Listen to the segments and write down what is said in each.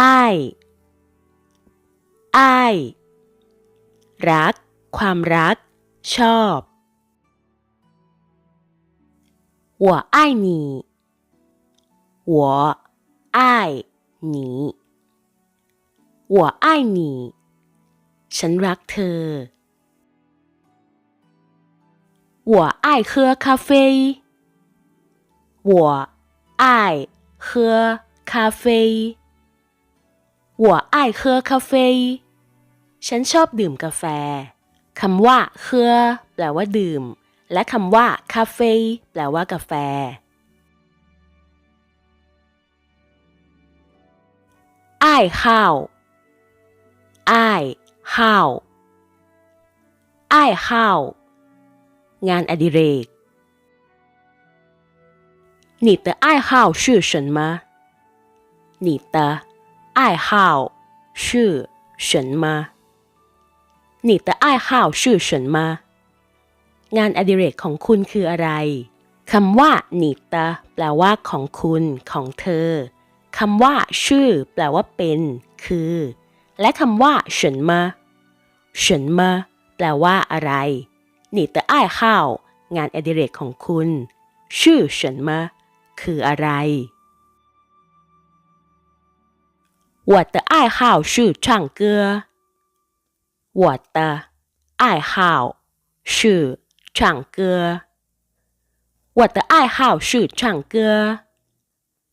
อ้าย อ้าย รัก ความรัก ชอบ我爱你我爱你我爱你ฉันรักเธอ我爱喝咖啡我爱喝咖啡 我爱喝咖啡ฉันชอบดื่มกาแฟ คำว่าเคอแปลว่าดื่ม และคำว่าคาเฟ่แปลว่ากาแฟ อ้ายข้าว อ้ายข้าว อ้ายข้าว งานอดิเรก你的爱好是什么？你的 爱好是什么？你的爱好是什么？งานอดิเรกของคุณคืออะไร คำว่าหนิตะแปลว่าของคุณ ของเธอ คำว่า ชื่อ แปลว่าเป็น คือ และคำว่าเฉินมาเฉินมาแปลว่าอะไรหนิตะอ้ายข้าวงานอดิเรกของคุณ ชื่อเฉินมาคืออะไร 我的爱好是唱歌。我的爱好是唱歌。我的爱好是唱歌。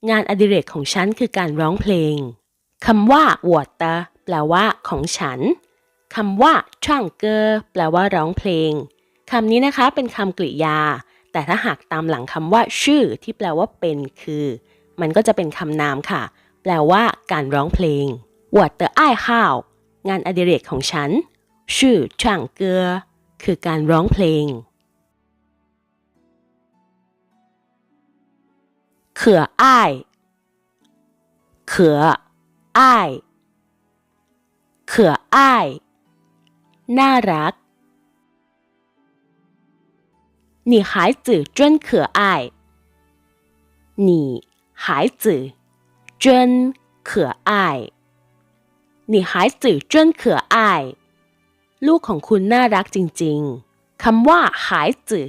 งานอดิเรกของฉันคือการร้องเพลง คำว่า我的แปลว่าของฉัน คำว่าช่างเกอแปลว่าร้องเพลง คำนี้นะคะเป็นคำกริยา แต่ถ้าหากตามหลังคำว่า ชื่อที่แปลว่าเป็นคือ มันก็จะเป็นคำนามค่ะ แปลว่าการร้องเพลง我的爱好งานอดิเรกของฉันชื่อช่างเกอคือการร้องเพลง可爱可爱可爱น่ารัก你孩子真可爱你孩子 真可爱你孩子真可爱ลูกของคุณน่ารักจริงๆ คำว่าหายจือ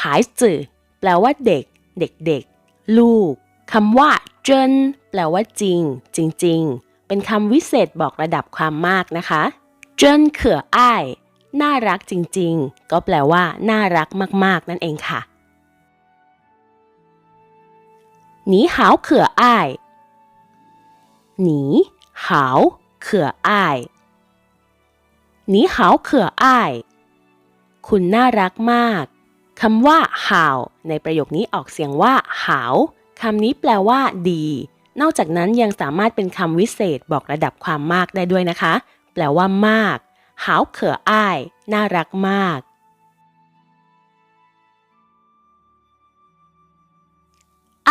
หายจือแปลว่าเด็ก เด็กๆ ลูก คำว่าเจิ้นแปลว่าจริง จริงๆ เป็นคำวิเศษบอกระดับความมากนะคะเจิ้นเขืออ้ายน่ารักจริงๆ ก็แปลว่า น่ารักมากๆ นั่นเองค่ะ 你好可爱你好可爱你好可爱คุณน่ารักมากคำว่าหาวในประโยคนี้ออกเสียงว่าหาวคำนี้แปลว่า ดี นอกจากนั้นยังสามารถเป็นคำวิเศษบอกระดับความมากได้ด้วยนะคะ แปลว่ามาก หาวเขื่ออ้าย น่ารักมาก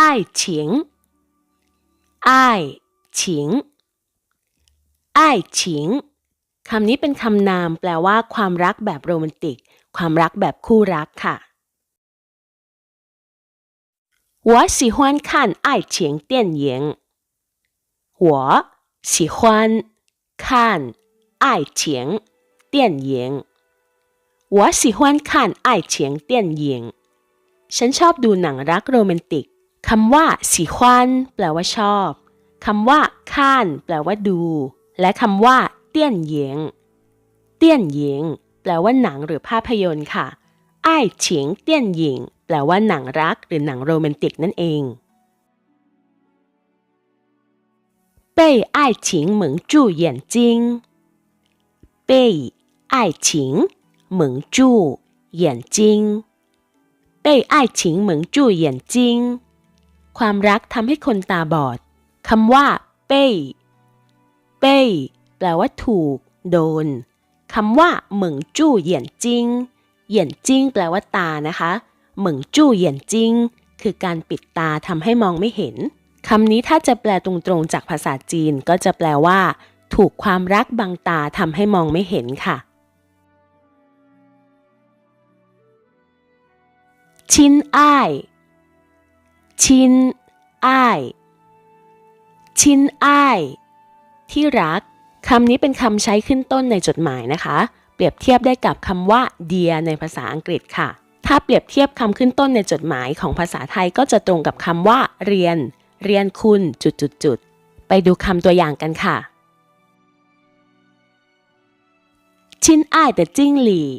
อ้ายฉิงอ้ายฉิงอ้ายฉิงคำนี้เป็นคำนามแปลว่า ความรักแบบโรแมนติก ความรักแบบคู่รักค่ะ我喜欢看爱情电影我喜欢看爱情电影我喜欢看爱情电影ฉันชอบดูหนังรักโรแมนติก คำว่าสีควันแปลว่าชอบ คำว่าข้านแปลว่าดู และคำว่าเตี้ยนหยิงเตี้ยนหยิงแปลว่าหนังหรือภาพยนตร์ค่ะไอ้เฉียงเตี้ยนหยิงแปลว่าหนังรักหรือหนังโรแมนติกนั่นเอง被爱情蒙住眼睛被爱情蒙住眼睛被爱情蒙住眼睛 ความรักทำให้คนตาบอดคำว่า เป้เป้แปลว่าถูก โดนคำว่า เหมิงจู้เหยียนจิงเหยียนจิงแปลว่าตานะคะ เหมิงจู้เหยียนจิงคือการปิดตาทำให้มองไม่เห็นคำนี้ถ้าจะแปลตรงๆจากภาษาจีนก็จะแปลว่า ถูกความรักบังตาทำให้มองไม่เห็นค่ะ ชินอ้าย ชินอ้ายชินอ้ายที่รักคำนี้เป็นคำใช้ขึ้นต้นในจดหมายนะคะ เปรียบเทียบได้กับคำว่า dear ในภาษาอังกฤษค่ะ ถ้าเปรียบเทียบคำขึ้นต้นในจดหมายของภาษาไทยก็จะตรงกับคำว่า เรียน เรียนคุณจุดจุดจุดไปดูคำตัวอย่างกันค่ะ ชินอ้ายแต่จิ้งหลี่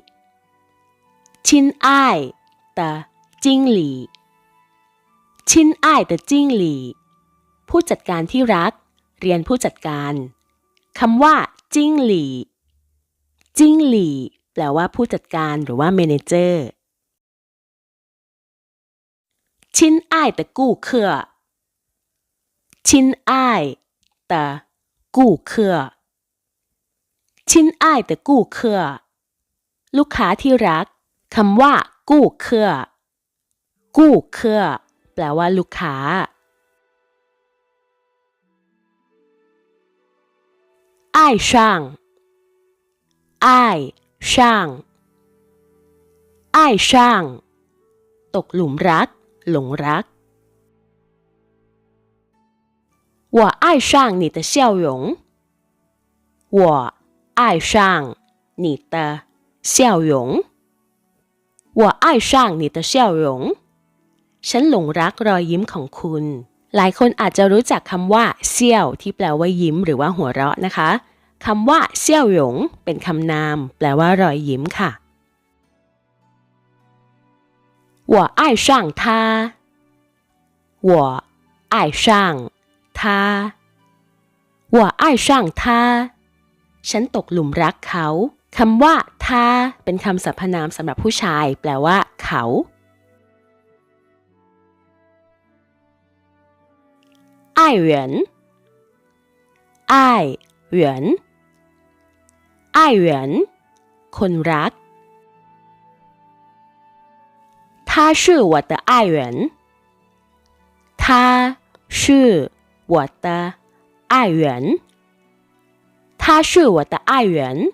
ชินอ้ายแต่จิ้งหลี่ ชินอ้ายแต่จิ้งหลีผู้จัดการที่รัก เรียนผู้จัดการคำว่าจิ้งหลีจิ้งหลีแปลว่าผู้จัดการหรือว่าเมนเจอร์ชินอ้ายแต่กู้เครือชินอ้ายแต่กู้เครือชินอ้ายแต่กู้เครือลูกค้าที่รักคำว่ากู้เครือกู้เครือ แปลว่าลูกค้า อ้ายช่างอ้ายช่างอ้ายช่าง ตกหลุมรัก หลงรัก我爱上你的笑容我爱上你的笑容我爱上你的笑容 ฉันหลงรักรอยยิ้มของคุณ หลายคนอาจจะรู้จักคำว่าเซี่ยวที่แปลว่ายิ้มหรือว่าหัวเราะนะคะคำว่าเซี่ยวหยงเป็นคำนาม แปลว่ารอยยิ้มค่ะ我爱上他我爱上他我爱上他ฉันตกหลุมรักเขาคำว่า他เป็นคำสรรพนามสำหรับผู้ชาย แปลว่า เขา 爱人爱人爱人คนรัก他是我的爱人他是我的爱人他是我的爱人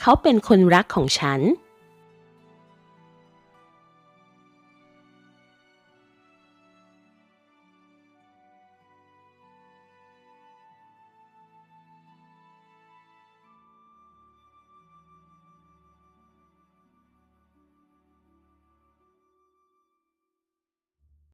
เขาเป็นคนรักของฉัน